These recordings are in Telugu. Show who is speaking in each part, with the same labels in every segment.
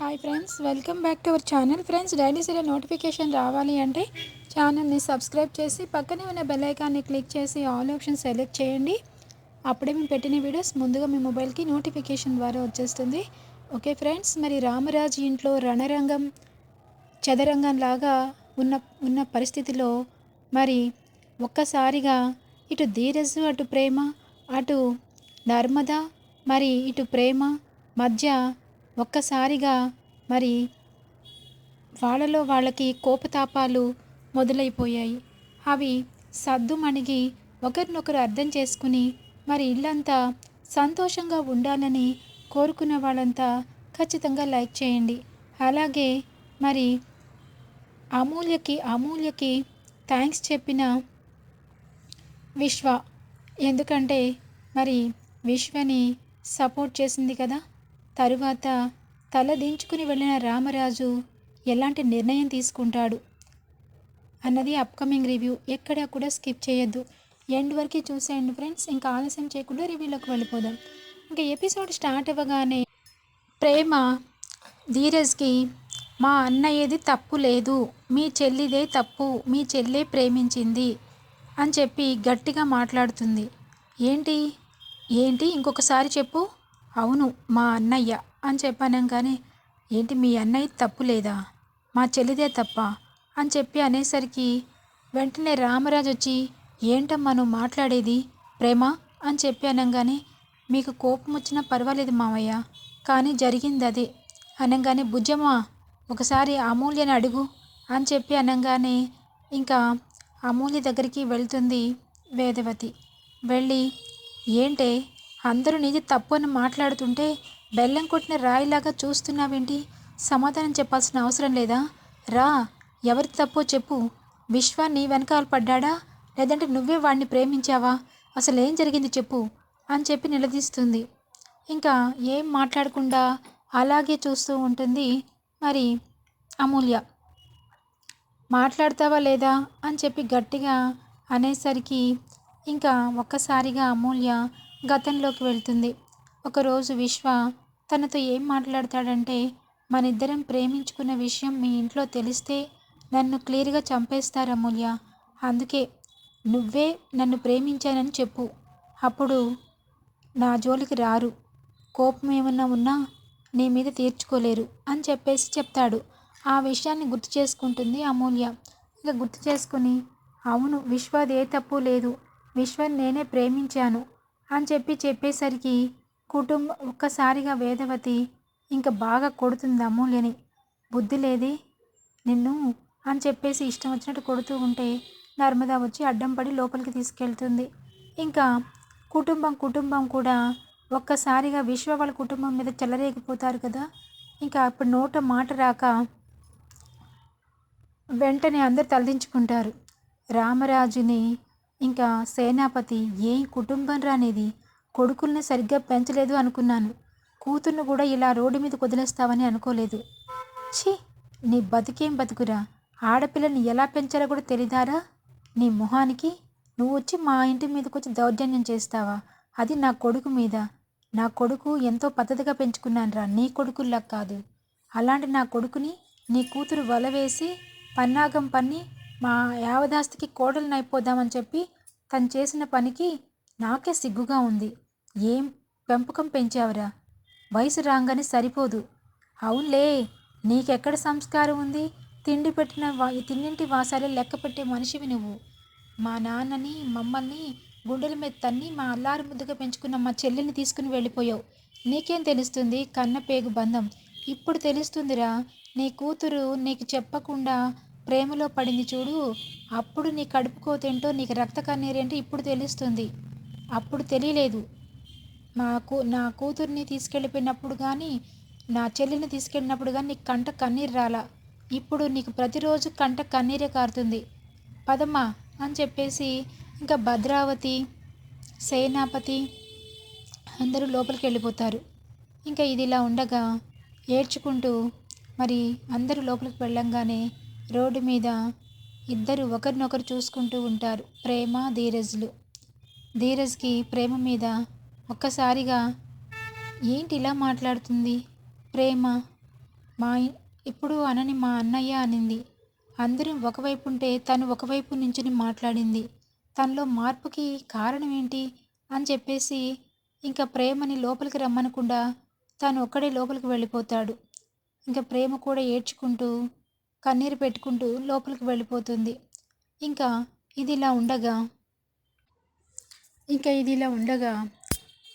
Speaker 1: Hi friends welcome back to our channel friends daily serial notification రావాలి అంటే ఛానల్ని సబ్స్క్రైబ్ చేసి పక్కనే ఉన్న బెల్ ఐకాన్ని క్లిక్ చేసి ఆల్ ఆప్షన్ సెలెక్ట్ చేయండి అప్పుడే మేము పెట్టిన వీడియోస్ ముందుగా మీ మొబైల్కి నోటిఫికేషన్ ద్వారా వచ్చేస్తుంది. ఓకే ఫ్రెండ్స్ మరి రామరాజు ఇంట్లో రణరంగం చదరంగం లాగా ఉన్న ఉన్న పరిస్థితిలో మరి ఒక్కసారిగా ఇటు ధీరజ్ అటు ప్రేమ అటు నర్మద మరి ఇటు ప్రేమ మధ్య ఒక్కసారిగా మరి వాళ్ళలో వాళ్ళకి కోపతాపాలు మొదలైపోయాయి. అవి సద్దుమణిగి ఒకరినొకరు అర్థం చేసుకుని మరి ఇల్లంతా సంతోషంగా ఉండాలని కోరుకున్న వాళ్ళంతా ఖచ్చితంగా లైక్ చేయండి. అలాగే మరి అమూల్యకి అమూల్యకి థ్యాంక్స్ చెప్పిన విశ్వ. ఎందుకంటే మరి విశ్వని సపోర్ట్ చేసింది కదా. తరువాత తల దించుకుని వెళ్ళిన రామరాజు ఎలాంటి నిర్ణయం తీసుకుంటాడు? అన్నది అప్కమింగ్ రివ్యూ ఎక్కడా కూడా స్కిప్ చేయొద్దు. ఎండ్ వరకు చూసేయండి ఫ్రెండ్స్ ఇంకా ఆలస్యం చేయకుండా రివ్యూలోకి వెళ్ళిపోదాం. ఇంకా ఎపిసోడ్ స్టార్ట్ అవ్వగానే ప్రేమ ధీరజ్కి మా అన్నయ్యది తప్పు లేదు. మీ చెల్లిదే తప్పు. మీ చెల్లే ప్రేమించింది అని చెప్పి గట్టిగా మాట్లాడుతుంది. ఏంటి? ఏంటి? ఇంకొకసారి చెప్పు. అవును మా అన్నయ్య అని చెప్పానంగానే ఏంటి మీ అన్నయ్య తప్పు లేదా? మా చెల్లిదే తప్ప? అని చెప్పి అనేసరికి వెంటనే రామరాజు వచ్చి ఏంటమ్మా నువ్వు మాట్లాడేది? ప్రేమ? అని చెప్పి అనగానే మీకు కోపం వచ్చినా పర్వాలేదు మావయ్య కానీ జరిగింది అదే. అనగానే బుజ్జమ్మ ఒకసారి అమూల్యని అడుగు అని చెప్పి అనగానే ఇంకా అమూల్య దగ్గరికి వెళ్తుంది వేదవతి. వెళ్ళి ఏంటే? అందరూ నీది తప్పు అని మాట్లాడుతుంటే బెల్లం కొట్టిన రాయిలాగా చూస్తున్నావేంటి? సమాధానం చెప్పాల్సిన అవసరం లేదా? రా ఎవరి తప్పో చెప్పు. విశ్వ నీ వెనకాల పడ్డాడా? లేదంటే నువ్వే వాడిని ప్రేమించావా? అసలు ఏం జరిగింది చెప్పు అని చెప్పి నిలదీస్తుంది. ఇంకా ఏం మాట్లాడకుండా అలాగే చూస్తూ ఉంటుంది మరి అమూల్య. మాట్లాడతావా లేదా? అని చెప్పి గట్టిగా అనేసరికి ఇంకా ఒక్కసారిగా అమూల్య గతంలోకి వెళ్తుంది. ఒకరోజు విశ్వ తనతో ఏం మాట్లాడతాడంటే మన ఇద్దరం ప్రేమించుకున్న విషయం మీ ఇంట్లో తెలిస్తే నన్ను క్లియర్గా చంపేస్తారు అమూల్య అందుకే నువ్వే నన్ను ప్రేమించానని చెప్పు. అప్పుడు నా జోలికి రారు. కోపం ఏమన్నా ఉన్నా నీ మీద తీర్చుకోలేరు అని చెప్పేసి చెప్తాడు. ఆ విషయాన్ని గుర్తు చేసుకుంటుంది అమూల్య. ఇక గుర్తు చేసుకుని అవును విశ్వది ఏ తప్పు లేదు. విశ్వని నేనే ప్రేమించాను. అని చెప్పి చెప్పేసరికి కుటుంబం ఒక్కసారిగా వేదవతి ఇంకా బాగా కొడుతుంది అమూల్యని బుద్ధి లేది నిన్ను అని చెప్పేసి ఇష్టం వచ్చినట్టు కొడుతూ ఉంటే నర్మదా వచ్చి అడ్డం పడి లోపలికి తీసుకెళ్తుంది. ఇంకా కుటుంబం కుటుంబం కూడా ఒక్కసారిగా విశ్వ వాళ్ళ కుటుంబం మీద చెలరేగిపోతారు కదా. ఇంకా అప్పుడు నోట మాట రాక వెంటనే అందరు తలదించుకుంటారు. రామరాజుని ఇంకా సేనాపతి ఏ కుటుంబం రానిది? కొడుకుల్ని సరిగ్గా పెంచలేదు అనుకున్నాను. కూతుర్ను కూడా ఇలా రోడ్డు మీద వదిలేస్తావని అనుకోలేదు. ఛీ! నీ బతికేం బతుకురా? ఆడపిల్లని ఎలా పెంచాలో కూడా తెలియదారా నీ మొహానికి? నువ్వు వచ్చి మా ఇంటి మీదకి వచ్చి దౌర్జన్యం చేస్తావా? అది నా కొడుకు మీద. నా కొడుకు ఎంతో పద్ధతిగా పెంచుకున్నానురా. నీ కొడుకుల్లా కాదు. అలాంటి నా కొడుకుని నీ కూతురు వల వేసి పన్నాగం పన్ని మా యావదాస్తికి కోడలు అయిపోదామని చెప్పి తను చేసిన పనికి నాకే సిగ్గుగా ఉంది. ఏం పెంపకం పెంచావురా? వయసు రాగానే సరిపోదు. అవునులే నీకెక్కడ సంస్కారం ఉంది? తిండి పెట్టిన వా తిన్నింటి వాసాలే లెక్క పెట్టే మనిషివి నువ్వు. మా నాన్నని మమ్మల్ని గుండెల మీద తన్ని మా అల్లారు ముద్దుగా పెంచుకున్న మా చెల్లిని తీసుకుని వెళ్ళిపోయావు. నీకేం తెలుస్తుంది? కన్న పేగు బంధం. ఇప్పుడు తెలుస్తుందిరా నీ కూతురు నీకు చెప్పకుండా ప్రేమలో పడింది చూడు. అప్పుడు నీ కడుపుకోతేంటో నీకు రక్త కన్నీరేంటో ఇప్పుడు తెలుస్తుంది. అప్పుడు తెలియలేదు. మా కూ నా కూతుర్ని తీసుకెళ్ళిపోయినప్పుడు కానీ నా చెల్లిని తీసుకెళ్ళినప్పుడు కానీ నీకు కంట కన్నీరు రాలా. ఇప్పుడు నీకు ప్రతిరోజు కంట కన్నీరే కారుతుంది. పదమ్మా అని చెప్పేసి ఇంకా భద్రావతి సేనాపతి అందరూ లోపలికి వెళ్ళిపోతారు. ఇంకా ఇది ఇలా ఉండగా ఏడ్చుకుంటూ మరి అందరూ లోపలికి వెళ్ళంగానే రోడ్డు మీద ఇద్దరు ఒకరినొకరు చూసుకుంటూ ఉంటారు. ప్రేమ ధీరజ్లు. ధీరజ్కి ప్రేమ మీద ఒక్కసారిగా ఏంటి ఇలా మాట్లాడుతుంది? ప్రేమ? మా ఇప్పుడు అనని మా అన్నయ్య అనింది. అందరం ఒకవైపు ఉంటే తను ఒకవైపు నుంచుని మాట్లాడింది. తనలో మార్పుకి కారణం ఏంటి అని చెప్పేసి ఇంకా ప్రేమని లోపలికి రమ్మనకుండా తను ఒక్కడే లోపలికి వెళ్ళిపోతాడు. ఇంకా ప్రేమ కూడా ఏడ్చుకుంటూ కన్నీరు పెట్టుకుంటూ లోపలికి వెళ్ళిపోతుంది. ఇంకా ఇది ఇలా ఉండగా ఇంకా ఇది ఇలా ఉండగా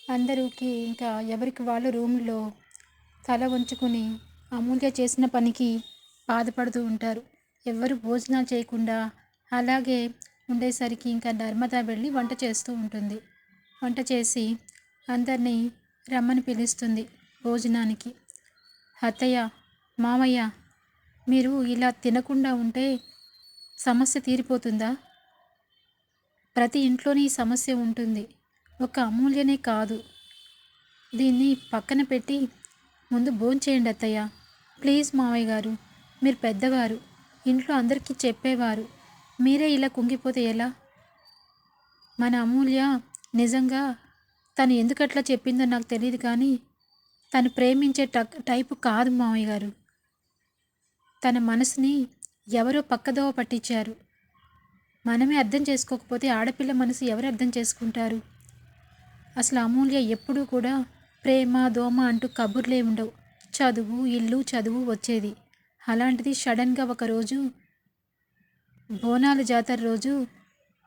Speaker 1: అందరికి ఇంకా ఎవరికి వాళ్ళు రూమ్లో తల వంచుకుని అమూల్య చేసిన పనికి బాధపడుతూ ఉంటారు. ఎవరు భోజనాలు చేయకుండా అలాగే ఉండేసరికి ఇంకా నర్మద వెళ్ళి వంట చేస్తూ ఉంటుంది. వంట చేసి అందరినీ రమ్మని పిలుస్తుంది భోజనానికి. అత్తయ్య మామయ్య మీరు ఇలా తినకుండా ఉంటే సమస్య తీరిపోతుందా? ప్రతి ఇంట్లోనే ఈ సమస్య ఉంటుంది. ఒక అమూల్యనే కాదు. దీన్ని పక్కన పెట్టి ముందు భోంచేయండి అత్తయ్య. ప్లీజ్ మావయ్య గారు మీరు పెద్దవారు. ఇంట్లో అందరికీ చెప్పేవారు. మీరే ఇలా కుంగిపోతే ఎలా? మన అమూల్య నిజంగా తను ఎందుకట్లా చెప్పిందో నాకు తెలియదు కానీ తను ప్రేమించే ట- టైపు కాదు మావయ్య గారు. తన మనసుని ఎవరో పక్కదోవ పట్టించారు. మనమే అర్థం చేసుకోకపోతే ఆడపిల్ల మనసు ఎవరు అర్థం చేసుకుంటారు? అసలు అమూల్య ఎప్పుడూ కూడా ప్రేమ దోమ అంటూ కబుర్లే ఉండవు. చదువు ఇల్లు చదువు వచ్చేది. అలాంటిది సడన్గా ఒకరోజు బోనాల జాతర రోజు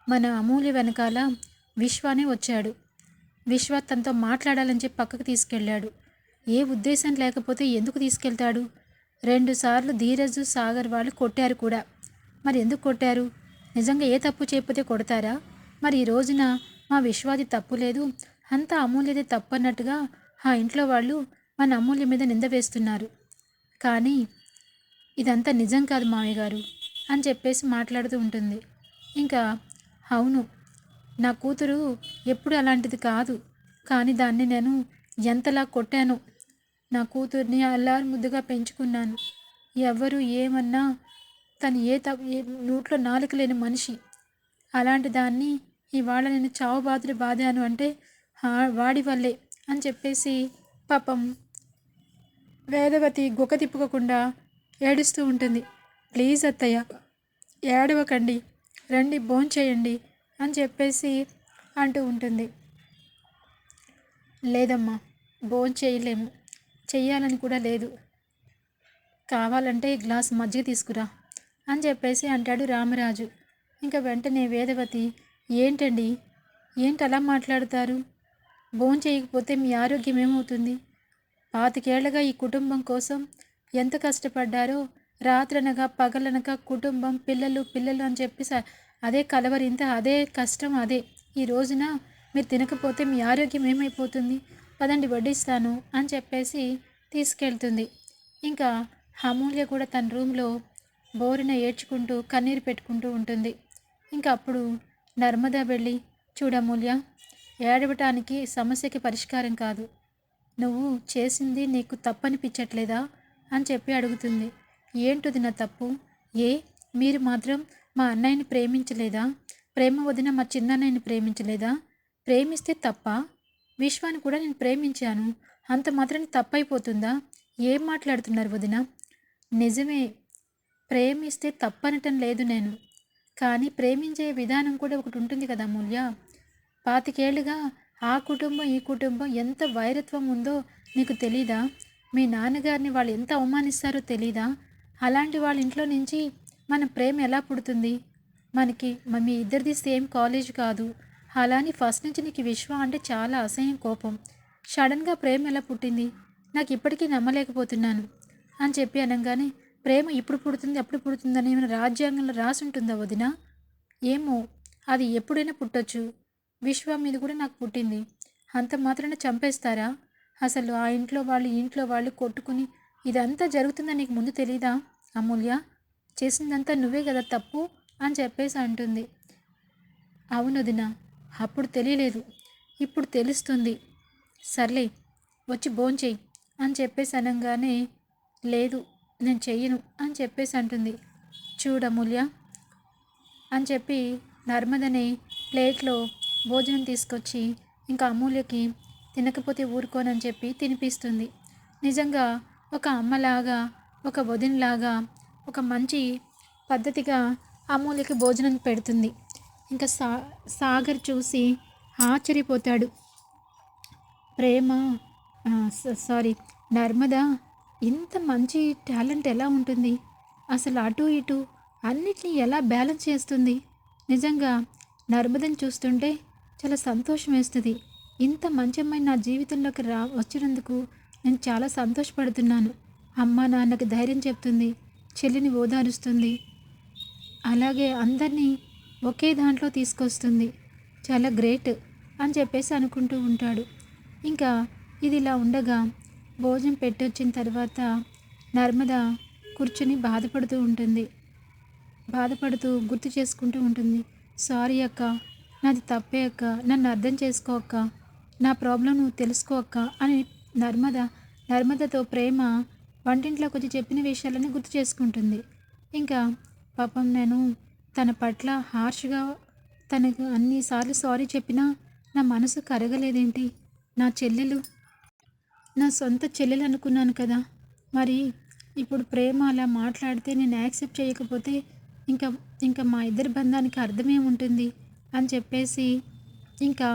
Speaker 1: మన అమూల్య వెనకాల విశ్వానే వచ్చాడు. విశ్వ తనతో మాట్లాడాలని చెప్పి పక్కకు తీసుకెళ్ళాడు. ఏ ఉద్దేశం లేకపోతే ఎందుకు తీసుకెళ్తాడు? రెండుసార్లు ధీరజ్ సాగర్ వాళ్ళు కొట్టారు కూడా. మరి ఎందుకు కొట్టారు? నిజంగా ఏ తప్పు చేయకపోతే కొడతారా? మరి ఈ రోజున మా విశ్వాది తప్పు లేదు. అంతా అమూల్యదే తప్పు అన్నట్టుగా ఆ ఇంట్లో వాళ్ళు మన అమూల్య మీద నింద వేస్తున్నారు. కానీ ఇదంతా నిజం కాదు మామయ్య గారు అని చెప్పేసి మాట్లాడుతూ ఉంటుంది. ఇంకా అవును నా కూతురు ఎప్పుడు అలాంటిది కాదు. కానీ దాన్ని నేను ఎంతలా కొట్టాను నా కూతుర్ని అల్లారు ముద్దుగా పెంచుకున్నాను. ఎవ్వరు ఏమన్నా తను ఏ త ఏ నోట్లో నాలుక లేని మనిషి. అలాంటి దాన్ని ఇవాళ నేను చావు బాధలు బాధాను అంటే వాడి వల్లే అని చెప్పేసి పాపం వేదవతి గుక్క తిప్పుకోకుండా ఏడుస్తూ ఉంటుంది. ప్లీజ్ అత్తయ్య ఏడవకండి రండి భోంచేయండి అని చెప్పేసి అంటూ ఉంటుంది. లేదమ్మా భోంచేయలేము. చెయ్యాలని కూడా లేదు. కావాలంటే ఈ గ్లాస్ మజ్జిగ తీసుకురా అని చెప్పేసి అంటాడు రామరాజు. ఇంకా వెంటనే వేదవతి ఏంటండి? ఏంటి అలా మాట్లాడతారు? భోజనం చేయకపోతే మీ ఆరోగ్యం ఏమవుతుంది? పాతికేళ్ళగా ఈ కుటుంబం కోసం ఎంత కష్టపడ్డారో రాత్రనగా పగలనగా కుటుంబం పిల్లలు పిల్లలు అని చెప్పి అదే కలవరింత అదే కష్టం అదే. ఈ రోజున మీరు తినకపోతే మీ ఆరోగ్యం ఏమైపోతుంది? పదండి వడ్డిస్తాను అని చెప్పేసి తీసుకెళ్తుంది. ఇంకా అమూల్య కూడా తన రూమ్లో బోరిన ఏడ్చుకుంటూ కన్నీరు పెట్టుకుంటూ ఉంటుంది. ఇంకా అప్పుడు నర్మదా వెళ్ళి చూడమూల్య ఏడవటానికి సమస్యకి పరిష్కారం కాదు. నువ్వు చేసింది నీకు తప్పనిపించట్లేదా? అని చెప్పి అడుగుతుంది. ఏంటిది నా తప్పు? ఏ? మీరు మాత్రం మా అన్నయ్యని ప్రేమించలేదా? ప్రేమ వదిన మా చిన్నన్నయ్యని ప్రేమించలేదా? ప్రేమిస్తే తప్ప? విశ్వాన్ని కూడా నేను ప్రేమించాను. అంత మాత్రం తప్పైపోతుందా? ఏం మాట్లాడుతున్నారు వదిన? నిజమే ప్రేమిస్తే తప్పనటం లేదు నేను. కానీ ప్రేమించే విధానం కూడా ఒకటి ఉంటుంది కదా మూల్య. పాతికేళ్ళుగా ఆ కుటుంబం ఈ కుటుంబం ఎంత వైరత్వం ఉందో నీకు తెలీదా? మీ నాన్నగారిని వాళ్ళు ఎంత అవమానిస్తారో తెలీదా? అలాంటి వాళ్ళ ఇంట్లో నుంచి మన ప్రేమ ఎలా పుడుతుంది? మనకి మ- మీ ఇద్దరిది సేమ్ కాలేజ్ కాదు. అలాని ఫస్ట్ నుంచి నీకు విశ్వ అంటే చాలా అసహ్యం కోపం. సడన్గా ప్రేమ ఎలా పుట్టింది? నాకు ఇప్పటికీ నమ్మలేకపోతున్నాను అని చెప్పి అనగానే ప్రేమ ఇప్పుడు పుడుతుంది అప్పుడు పుడుతుందని ఏమైనా రాజ్యాంగంలో రాసి ఉంటుందా వదిన? ఏమో అది ఎప్పుడైనా పుట్టొచ్చు. విశ్వ మీద కూడా నాకు పుట్టింది. అంత మాత్రాన చంపేస్తారా? అసలు ఆ ఇంట్లో వాళ్ళు ఇంట్లో వాళ్ళు కొట్టుకుని ఇదంతా జరుగుతుందని నీకు ముందు తెలీదా? అమూల్య చేసిందంతా నువ్వే కదా తప్పు అని చెప్పేసి అంటుంది. అవునొదినా అప్పుడు తెలియలేదు. ఇప్పుడు తెలుస్తుంది. సర్లే వచ్చి భోంచేయి అని చెప్పేసి అనగానే లేదు నేను చెయ్యను అని చెప్పేసి అంటుంది. చూడు అమూల్య అని చెప్పి నర్మదని ప్లేట్లో భోజనం తీసుకొచ్చి ఇంకా అమూల్యకి తినకపోతే ఊరుకోనని చెప్పి తినిపిస్తుంది. నిజంగా ఒక అమ్మలాగా ఒక వదినలాగా ఒక మంచి పద్ధతిగా అమూల్యకి భోజనం పెడుతుంది. ఇంకా సా సాగర్ చూసి ఆశ్చర్యపోతాడు. ప్రేమ సారీ నర్మద ఇంత మంచి టాలెంట్ ఎలా ఉంటుంది? అసలు అటు ఇటు అన్నిటినీ ఎలా బ్యాలెన్స్ చేస్తుంది? నిజంగా నర్మదని చూస్తుంటే చాలా సంతోషం వేస్తుంది. ఇంత మంచి అమ్మాయి నా జీవితంలోకి రా వచ్చినందుకు నేను చాలా సంతోషపడుతున్నాను. అమ్మ నాన్నకి ధైర్యం చెప్తుంది చెల్లిని ఓదారుస్తుంది. అలాగే అందరినీ ఒకే దాంట్లో తీసుకొస్తుంది. చాలా గ్రేట్ అని చెప్పేసి అనుకుంటూ ఉంటాడు. ఇంకా ఇది ఇలా ఉండగా భోజనం పెట్టొచ్చిన తర్వాత నర్మద కూర్చుని బాధపడుతూ ఉంటుంది. బాధపడుతూ గుర్తు చేసుకుంటూ ఉంటుంది. సారీ అక్క నాది తప్పే అక్క నన్ను అర్థం చేసుకో అక్క నా ప్రాబ్లం నువ్వు తెలుసుకో అక్క అని నర్మద నర్మదతో ప్రేమ వంటింట్లోకి వచ్చి చెప్పిన విషయాలని గుర్తు చేసుకుంటుంది. ఇంకా పాపం నేను తన పట్ల హార్ష్గా తనకు అన్నిసార్లు సారీ చెప్పినా నా మనసు కరగలేదేంటి? నా చెల్లెలు నా సొంత చెల్లెలు అనుకున్నాను కదా. మరి ఇప్పుడు ప్రేమ అలా మాట్లాడితే నేను యాక్సెప్ట్ చేయకపోతే ఇంకా ఇంకా మా ఇద్దరి బంధానికి అర్థమేముంటుంది అని చెప్పేసి ఇంకా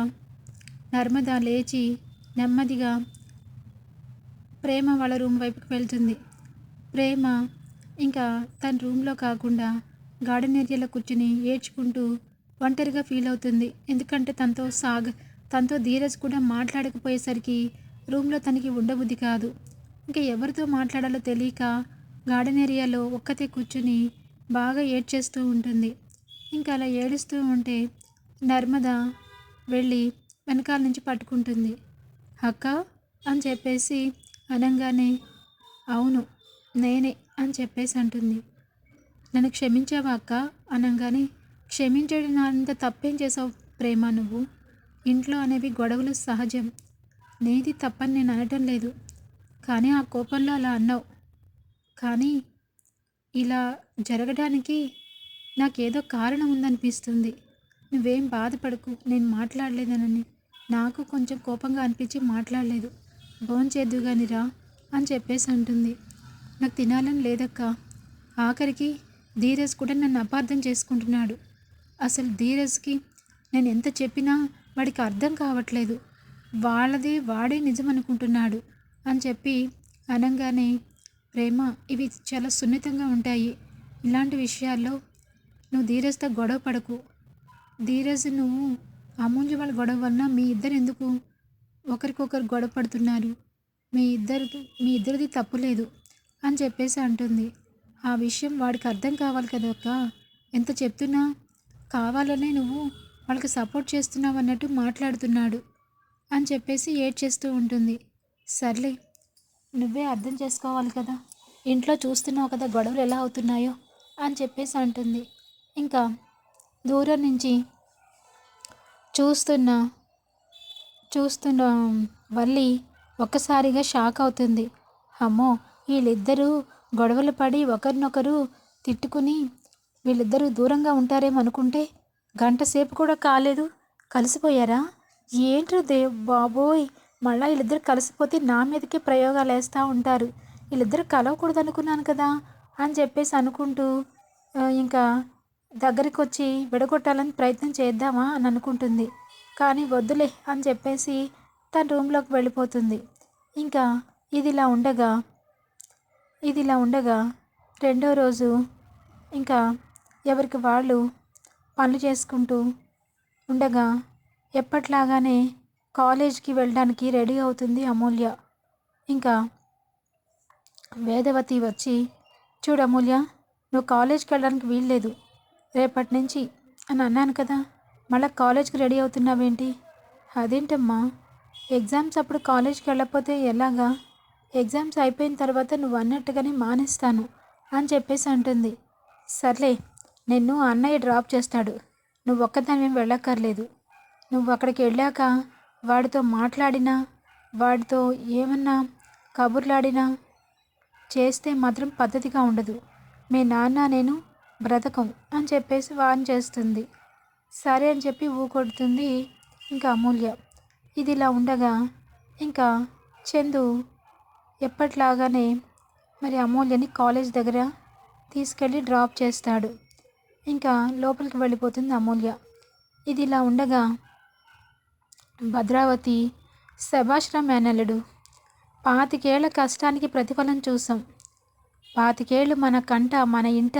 Speaker 1: నర్మద లేచి నెమ్మదిగా ప్రేమ వాళ్ళ రూమ్ వైపుకి వెళ్తుంది. ప్రేమ ఇంకా తన రూమ్లో కాకుండా గార్డెన్ ఏరియాలో కూర్చుని ఏడ్చుకుంటూ ఒంటరిగా ఫీల్ అవుతుంది. ఎందుకంటే తనతో సాగ తనతో ధీరజ్ కూడా మాట్లాడకపోయేసరికి రూమ్లో తనకి ఉండబుద్ధి కాదు. ఇంకా ఎవరితో మాట్లాడాలో తెలియక గార్డెన్ ఏరియాలో ఒక్కతే కూర్చుని బాగా ఏడ్చేస్తూ ఉంటుంది. ఇంకా అలా ఏడుస్తూ ఉంటే నర్మద వెళ్ళి వెనకాల నుంచి పట్టుకుంటుంది. అక్క అని చెప్పేసి అనగానే అవును నేనే అని చెప్పేసి అంటుంది. నన్ను క్షమించావా అక్క? అనగానే క్షమించడం అంత తప్పేం చేసావు ప్రేమ నువ్వు? ఇంట్లో అనేవి గొడవలు సహజం. నేది తప్పని నేను అనటం లేదు. కానీ ఆ కోపంలో అలా అన్నావు. కానీ ఇలా జరగడానికి నాకేదో కారణం ఉందనిపిస్తుంది. నువ్వేం బాధపడకు నేను మాట్లాడలేదనని. నాకు కొంచెం కోపంగా అనిపించి మాట్లాడలేదు. భోంచేద్దు కానీ రా అని చెప్పేసి అంటుంది. నాకు తినాలని లేదక్క. ఆఖరికి ధీరజ్ కూడా నన్ను అపార్థం చేసుకుంటున్నాడు. అసలు ధీరజ్కి నేను ఎంత చెప్పినా వాడికి అర్థం కావట్లేదు. వాళ్ళది వాడే నిజం అనుకుంటున్నాడు అని చెప్పి అనగానే ప్రేమ ఇవి చాలా సున్నితంగా ఉంటాయి. ఇలాంటి విషయాల్లో నువ్వు ధీరజ్తో గొడవ పడకు. ధీరజ్ నువ్వు అమూల్య వాళ్ళ గొడవ వలన మీ ఇద్దరు ఎందుకు ఒకరికొకరు గొడవ పడుతున్నారు? మీ ఇద్దరు మీ ఇద్దరిది తప్పు లేదు అని చెప్పేసి అంటుంది. ఆ విషయం వాడికి అర్థం కావాలి కదా అక్క. ఎంత చెప్తున్నా? కావాలనే నువ్వు వాళ్ళకి సపోర్ట్ చేస్తున్నావు అన్నట్టు మాట్లాడుతున్నాడు అని చెప్పేసి ఏడ్ చేస్తూ ఉంటుంది. సర్లే నువ్వే అర్థం చేసుకోవాలి కదా. ఇంట్లో చూస్తున్నావు కదా గొడవలు ఎలా అవుతున్నాయో అని చెప్పేసి అంటుంది. ఇంకా దూరం నుంచి చూస్తున్న చూస్తున్న వల్లి ఒక్కసారిగా షాక్ అవుతుంది. అమ్మో వీళ్ళిద్దరూ గొడవలు పడి ఒకరినొకరు తిట్టుకుని వీళ్ళిద్దరూ దూరంగా ఉంటారేమో అనుకుంటే గంట సేపు కూడా కాలేదు. కలిసిపోయారా? ఏంట్రా దే బాబోయ్! మళ్ళీ వీళ్ళిద్దరు కలిసిపోతే నా మీదకే ప్రయోగాలు వేస్తూ ఉంటారు. వీళ్ళిద్దరు కలవకూడదు అనుకున్నాను కదా అని చెప్పేసి అనుకుంటూ ఇంకా దగ్గరికి వచ్చి విడగొట్టాలని ప్రయత్నం చేద్దామా అని అనుకుంటుంది. కానీ వద్దులే అని చెప్పేసి తన రూమ్లోకి వెళ్ళిపోతుంది. ఇంకా ఇది ఇలా ఉండగా ఇది ఇలా ఉండగా రెండో రోజు ఇంకా ఎవరికి వాళ్ళు పనులు చేసుకుంటూ ఉండగా ఎప్పట్లాగానే కాలేజ్కి వెళ్ళడానికి రెడీ అవుతుంది అమూల్య. ఇంకా వేదవతి వచ్చి చూడు అమూల్య నువ్వు కాలేజ్కి వెళ్ళడానికి వీల్లేదు. రేపటి నుంచి అని అన్నాను కదా మళ్ళీ కాలేజ్కి రెడీ అవుతున్నావేంటి? అదేంటమ్మా? ఎగ్జామ్స్ అప్పుడు కాలేజ్కి వెళ్ళకపోతే ఎలాగా? ఎగ్జామ్స్ అయిపోయిన తర్వాత నువ్వు అన్నట్టుగానే మానేస్తాను అని చెప్పేసి అంటుంది. సర్లే నిన్ను అన్నయ్య డ్రాప్ చేస్తాడు. నువ్వు ఒక్కదానివేం వెళ్ళక్కర్లేదు. నువ్వు అక్కడికి వెళ్ళాక వాడితో మాట్లాడినా వాడితో ఏమన్నా కబుర్లాడినా చేస్తే మాత్రం పద్ధతిగా ఉండదు. మీ నాన్న నేను బ్రతకం అని చెప్పేసి వాన్ చేస్తుంది. సరే అని చెప్పి ఊకొడుతుంది ఇంకా అమూల్య. ఇది ఇలా ఉండగా ఇంకా చందు ఎప్పట్లాగానే మరి అమూల్యని కాలేజ్ దగ్గర తీసుకెళ్ళి డ్రాప్ చేస్తాడు. ఇంకా లోపలికి వెళ్ళిపోతుంది అమూల్య. ఇది ఇలా ఉండగా భద్రావతి శభాష్రా మేనల్లుడు. పాతికేళ్ళ కష్టానికి ప్రతిఫలం చూసాం పాతికేళ్ళు మన కంట మన ఇంట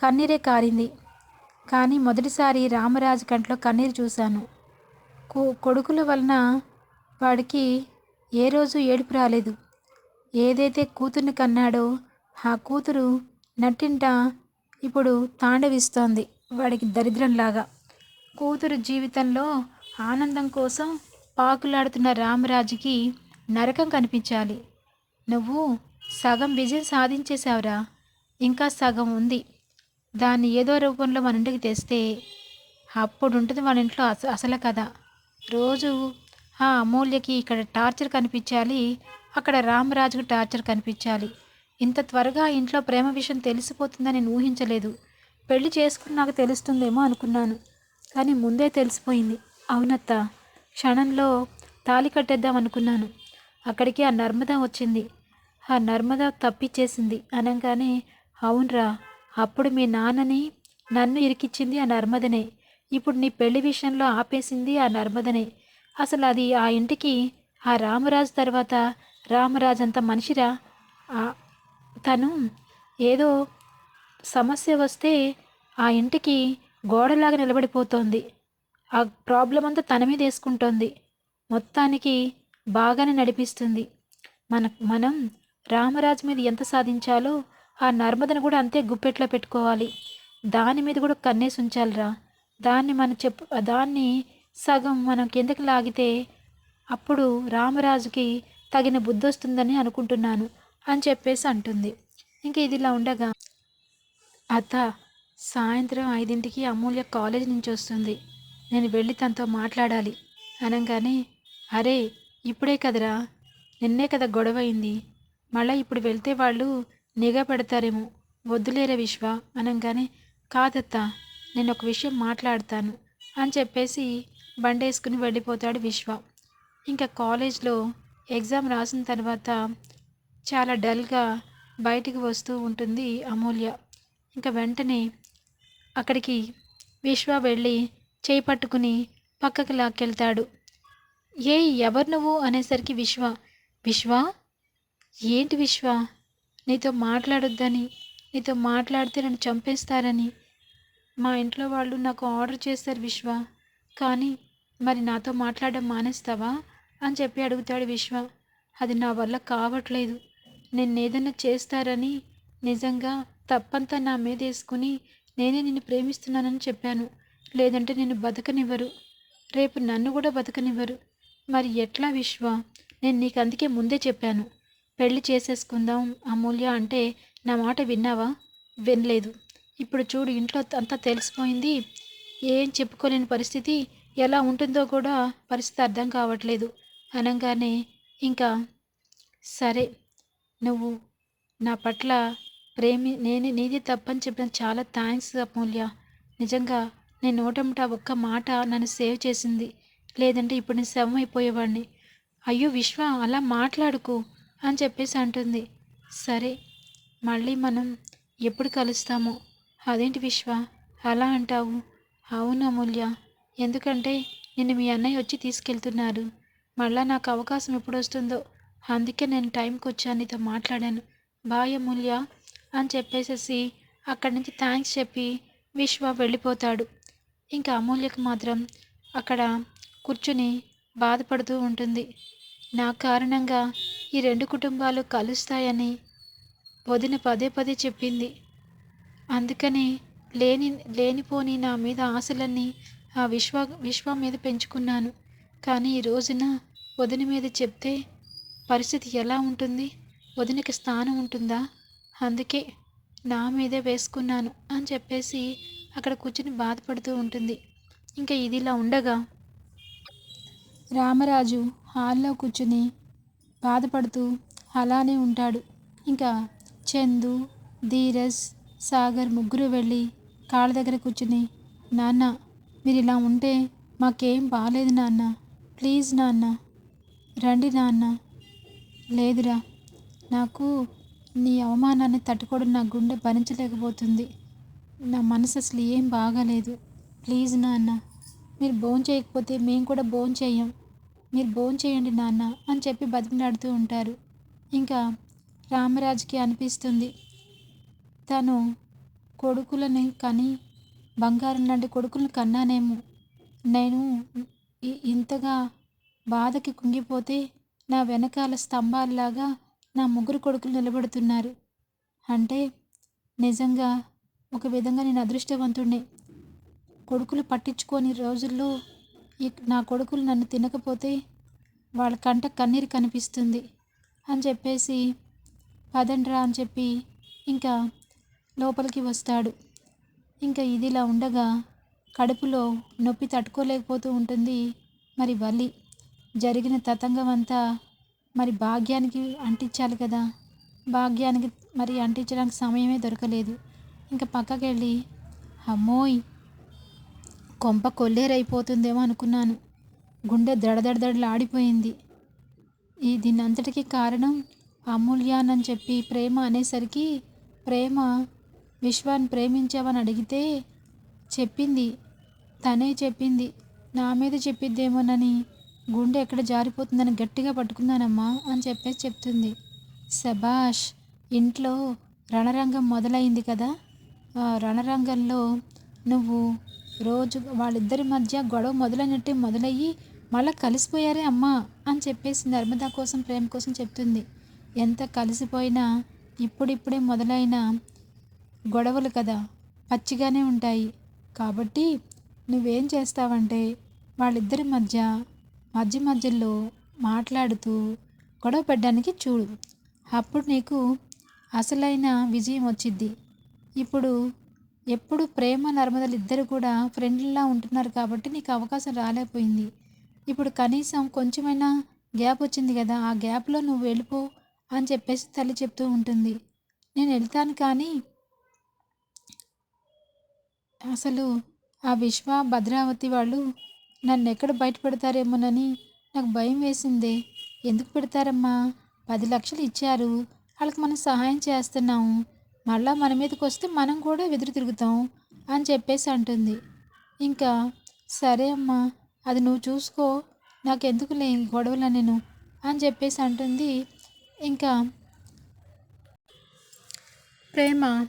Speaker 1: కన్నీరే కారింది. కానీ మొదటిసారి రామరాజు కంట్లో కన్నీరు చూశాను. కొ- కొడుకుల వలన వాడికి ఏ రోజు ఏడుపు రాలేదు. ఏదైతే కూతుర్ని కన్నాడో ఆ కూతురు నట్టింట ఇప్పుడు తాండవిస్తోంది. వాడికి దరిద్రంలాగా. కూతురు జీవితంలో ఆనందం కోసం పాకులాడుతున్న రామరాజుకి నరకం కనిపించాలి. నువ్వు సగం విజయం సాధించేశావురా. ఇంకా సగం ఉంది. దాన్ని ఏదో రూపంలో మన ఇంటికి తెస్తే అప్పుడు ఉంటుంది మన ఇంట్లో అస అసలు కథ. రోజు ఆ అమూల్యకి ఇక్కడ టార్చర్ కనిపించాలి అక్కడ రామరాజుకు టార్చర్ కనిపించాలి. ఇంత త్వరగా ఇంట్లో ప్రేమ విషయం తెలిసిపోతుందని నేను ఊహించలేదు. పెళ్ళి చేసుకున్నాక తెలుస్తుందేమో అనుకున్నాను. కానీ ముందే తెలిసిపోయింది. అవునత్త క్షణంలో తాళి కట్టేద్దాం అనుకున్నాను. అక్కడికి ఆ నర్మద వచ్చింది. ఆ నర్మద తప్పిచ్చేసింది. అనగానే అవునరా అప్పుడు మీ నాన్నని నన్ను ఇరికిచ్చింది ఆ నర్మదనే. ఇప్పుడు నీ పెళ్ళి విషయంలో ఆపేసింది ఆ నర్మదనే. అసలు అది ఆ ఇంటికి ఆ రామరాజు తర్వాత రామరాజు అంత మనిషిరా? ఆ- తను ఏదో సమస్య వస్తే ఆ ఇంటికి గోడలాగా నిలబడిపోతోంది. ఆ ప్రాబ్లం అంతా తన మీద వేసుకుంటోంది. మొత్తానికి బాగానే నడిపిస్తుంది. మన మనం రామరాజు మీద ఎంత సాధించాలో ఆ నర్మదను కూడా అంతే గుప్పెట్లో పెట్టుకోవాలి. దాని మీద కూడా కన్నేసి ఉంచాలిరా. దాన్ని మనం చెప్పు దాన్ని సగం మనం కిందకి లాగితే అప్పుడు రామరాజుకి తగిన బుద్ధి వస్తుందని అనుకుంటున్నాను అని చెప్పేసి అంటుంది. ఇంక ఇదిలా ఉండగా అత్త సాయంత్రం ఐదింటికి అమూల్య కాలేజ్ నుంచి వస్తుంది. నేను వెళ్ళి తనతో మాట్లాడాలి. అనగానే అరే ఇప్పుడే కదరా? నిన్నే కదా గొడవైంది మళ్ళీ ఇప్పుడు వెళ్తే వాళ్ళు నిఘా పెడతారేమో. వద్దులేరా విశ్వ? అనగానే కాదత్తా నేను ఒక విషయం మాట్లాడతాను అని చెప్పేసి బండేసుకుని వెళ్ళిపోతాడు విశ్వ. ఇంకా కాలేజ్లో ఎగ్జామ్ రాసిన తర్వాత చాలా డల్గా బయటికి వస్తూ ఉంటుంది అమూల్య. ఇంకా వెంటనే అక్కడికి విశ్వ వెళ్ళి చేయి పట్టుకుని పక్కకి లాక్కెళ్తాడు. ఏ ఎవరు నువ్వు? అనేసరికి విశ్వ. విశ్వ? ఏంటి విశ్వ? నీతో మాట్లాడొద్దని నీతో మాట్లాడితే నన్ను చంపేస్తారని. మా ఇంట్లో వాళ్ళు నాకు ఆర్డర్ చేశారు విశ్వ. కానీ మరి నాతో మాట్లాడడం మానేస్తావా? అని చెప్పి అడుగుతాడు విశ్వ. అది నా వల్ల కావట్లేదు. నేను ఏదైనా చేస్తారని నిజంగా తప్పంతా నా మీద వేసుకుని నేనే నిన్ను ప్రేమిస్తున్నానని చెప్పాను. లేదంటే నేను బతకనివ్వరు. రేపు నన్ను కూడా బతకనివ్వరు. మరి ఎట్లా విశ్వ? నేను నీకు అందుకే ముందే చెప్పాను. పెళ్ళి చేసేసుకుందాం అమూల్య అంటే నా మాట విన్నావా? వినలేదు. ఇప్పుడు చూడు ఇంట్లో అంతా తెలిసిపోయింది. ఏం చెప్పుకోలేని పరిస్థితి ఎలా ఉంటుందో కూడా పరిస్థితి అర్థం కావట్లేదు. అనగానే ఇంకా సరే నువ్వు నా పట్ల ప్రేమి నేను నీది తప్పని చెప్పిన చాలా థ్యాంక్స్ అమూల్య నిజంగా నేను నోటముట ఒక్క మాట నన్ను సేవ్ చేసింది. లేదంటే ఇప్పుడు నేను శవం అయిపోయేవాడిని అయ్యో విశ్వ అలా మాట్లాడుకు అని చెప్పేసి అంటుంది. సరే మళ్ళీ మనం ఎప్పుడు కలుస్తామో? అదేంటి విశ్వ అలా అంటావు? అవును అమూల్య ఎందుకంటే నిన్ను మీ అన్నయ్య వచ్చి తీసుకెళ్తున్నారు. మళ్ళా నాకు అవకాశం ఎప్పుడు వస్తుందో అందుకే నేను టైంకి వచ్చాను నీతో మాట్లాడాను. బాయ్ అమూల్య అని చెప్పేసేసి అక్కడి నుంచి థ్యాంక్స్ చెప్పి విశ్వ వెళ్ళిపోతాడు. ఇంకా అమూల్యకు మాత్రం అక్కడ కూర్చుని బాధపడుతూ ఉంటుంది. నా కారణంగా ఈ రెండు కుటుంబాలు కలుస్తాయని వదిన పదే పదే చెప్పింది. అందుకని లేని లేనిపోని నా మీద ఆశలన్నీ ఆ విశ్వ విశ్వ మీద పెంచుకున్నాను. కానీ ఈ రోజున వదిన మీద చెప్తే పరిస్థితి ఎలా ఉంటుంది? వదినకి స్థానం ఉంటుందా? అందుకే నా మీదే వేసుకున్నాను అని చెప్పేసి అక్కడ కూర్చుని బాధపడుతూ ఉంటుంది. ఇంకా ఇది ఇలా ఉండగా రామరాజు హాల్లో కూర్చుని బాధపడుతూ అలానే ఉంటాడు. ఇంకా చందు ధీరజ్ సాగర్ ముగ్గురు వెళ్ళి కాళ్ళ దగ్గర కూర్చుని నాన్న మీరు ఇలా ఉంటే మాకేం బాగాలేదు నాన్న. ప్లీజ్ నాన్న. రండి నాన్న. లేదురా. నాకు నీ అవమానాన్ని తట్టుకోవడం నా గుండె భరించలేకపోతుంది. నా మనసు అసలు ఏం బాగాలేదు. ప్లీజ్ నాన్న. మీరు భోజనం చేయకపోతే మేము కూడా భోజనం చేయం. మీరు భోజనం చేయండి నాన్న అని చెప్పి బతిమలాడుతూ ఉంటారు. ఇంకా రామరాజుకి అనిపిస్తుంది. తను కొడుకులని కని బంగారం లాంటి కొడుకులను కన్నానేమో. నేను ఇంతగా బాధకి కుంగిపోతే నా వెనకాల స్తంభాల్లాగా నా ముగ్గురు కొడుకులు నిలబడుతున్నారు. అంటే నిజంగా ఒక విధంగా నేను అదృష్టవంతుడిని కొడుకులు పట్టించుకొని రోజుల్లో ఈ నా కొడుకులు నన్ను తినకపోతే వాళ్ళ కంట కన్నీరు కనిపిస్తుంది అని చెప్పేసి పదండ్రా అని చెప్పి ఇంకా లోపలికి వస్తాడు. ఇంకా ఇదిలా ఉండగా కడుపులో నొప్పి తట్టుకోలేకపోతూ ఉంటుంది మరి వల్లి. జరిగిన తతంగం అంతా మరి భాగ్యానికి అంటించాలి కదా. భాగ్యానికి మరి అంటించడానికి సమయమే దొరకలేదు. ఇంకా పక్కకి వెళ్ళి అమ్మోయ్ కొంప కొల్లేరైపోతుందేమో అనుకున్నాను. గుండె దడదడదడలు ఆడిపోయింది ఈ దీనంతటికీ కారణం అమూల్యాన్ అని చెప్పి ప్రేమ అనేసరికి ప్రేమ విశ్వాన్ని ప్రేమించావని అడిగితే చెప్పింది తనే చెప్పింది. నా మీద చెప్పిద్దేమోనని. గుండె ఎక్కడ జారిపోతుందని గట్టిగా పట్టుకున్నానమ్మా అని చెప్పేసి చెప్తుంది. సబాష్ ఇంట్లో రణరంగం మొదలైంది కదా. ఆ రణరంగంలో నువ్వు రోజు వాళ్ళిద్దరి మధ్య గొడవ మొదలైనట్టే మొదలయ్యి మళ్ళీ కలిసిపోయారే అమ్మా అని చెప్పేసి నర్మదా కోసం ప్రేమ కోసం చెప్తుంది. ఎంత కలిసిపోయినా ఇప్పుడిప్పుడే మొదలైన గొడవలు కదా పచ్చిగానే ఉంటాయి. కాబట్టి నువ్వేం చేస్తావంటే వాళ్ళిద్దరి మధ్య మధ్య మధ్యలో మాట్లాడుతూ గొడవ పెట్టడానికి చూడు. అప్పుడు నీకు అసలైన విజయం వచ్చిద్ది. ఇప్పుడు ఎప్పుడు ప్రేమ నర్మదలు ఇద్దరు కూడా ఫ్రెండ్లా ఉంటున్నారు కాబట్టి నీకు అవకాశం రాలేకపోయింది. ఇప్పుడు కనీసం కొంచెమైనా గ్యాప్ వచ్చింది కదా ఆ గ్యాప్లో నువ్వు వెళ్ళిపో అని చెప్పేసి తల్లి చెప్తూ ఉంటుంది. నేను వెళ్తాను కానీ అసలు ఆ విశ్వ భద్రావతి వాళ్ళు నన్ను ఎక్కడ బయట పెడతారేమోనని నాకు భయం వేసిందే. ఎందుకు పెడతారమ్మా? పది లక్షలు ఇచ్చారు. వాళ్ళకి మనం సహాయం చేస్తున్నాము మళ్ళా మన మీదకి వస్తే మనం కూడా వెదురు తిరుగుతాం అని చెప్పేసి అంటుంది. ఇంకా సరే అమ్మా అది నువ్వు చూసుకో. నాకెందుకు లే గొడవలు నేను అని చెప్పేసి అంటుంది. ఇంకా ప్రేమ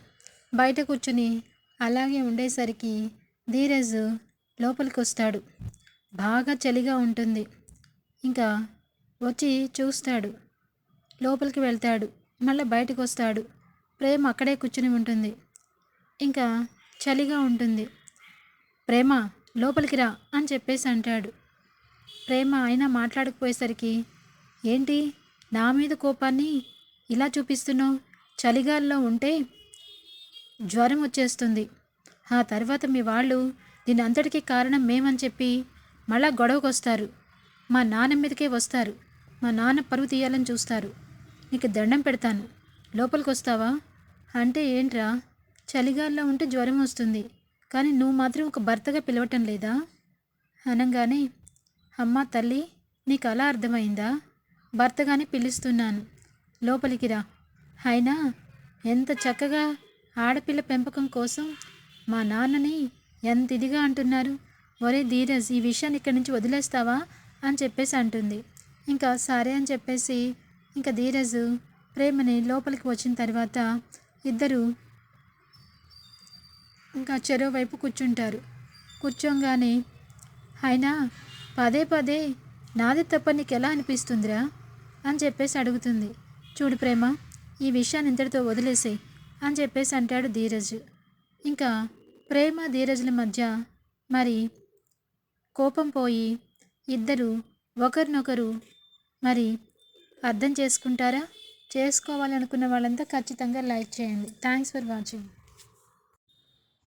Speaker 1: బయట కూర్చుని అలాగే ఉండేసరికి ధీరజ్ లోపలికి వస్తాడు బాగా చలిగా ఉంటుంది. ఇంకా వచ్చి చూస్తాడు. లోపలికి వెళ్తాడు. మళ్ళీ బయటకు వస్తాడు ప్రేమ అక్కడే కూర్చుని ఉంటుంది. ఇంకా చలిగా ఉంటుంది. ప్రేమ లోపలికి రా అని చెప్పేసి అంటాడు. ప్రేమ అయినా మాట్లాడకపోయేసరికి ఏంటి నా మీద కోపాన్ని ఇలా చూపిస్తున్నావు? చలిగాల్లో ఉంటే జ్వరం వచ్చేస్తుంది. ఆ తర్వాత మీ వాళ్ళు దీని అంతటికీ కారణం మేమని చెప్పి మళ్ళా గొడవకు వస్తారు మా నాన్న మీదకే వస్తారు. మా నాన్న పరువు తీయాలని చూస్తారు. నీకు దండం పెడతాను. లోపలికి వస్తావా అంటే ఏంట్రా? చలిగాల్లో ఉంటే జ్వరం వస్తుంది. కానీ నువ్వు మాత్రం ఒక భర్తగా పిలవటం లేదా? అనగానే అమ్మ తల్లి నీకు అలా అర్థమైందా? భర్తగానే పిలుస్తున్నాను. లోపలికి రా. అయినా ఎంత చక్కగా ఆడపిల్ల పెంపకం కోసం మా నాన్నని ఎంత ఇదిగా అంటున్నారు? ఒరే ధీరజ్ ఈ విషయాన్ని ఇక్కడి నుంచి వదిలేస్తావా? అని చెప్పేసి అంటుంది. ఇంకా సరే అని చెప్పేసి ఇంకా ధీరజ్ ప్రేమని లోపలికి వచ్చిన తర్వాత ఇద్దరు ఇంకా చెరువు వైపు కూర్చుంటారు. కూర్చోగానే అయినా పదే పదే నాది తప్ప నీకు ఎలా అనిపిస్తుందిరా? అని చెప్పేసి అడుగుతుంది. చూడు ప్రేమ ఈ విషయాన్ని ఇంతటితో వదిలేసేయి అని చెప్పేసి అంటాడు ధీరజ్. ఇంకా ప్రేమ ధీరజుల మధ్య మరి కోపం పోయి ఇద్దరు ఒకరినొకరు మరి అర్థం చేసుకుంటారా? చేసుకోవాలనుకున్న వాళ్ళంతా ఖచ్చితంగా లైక్ చేయండి. Thanks for watching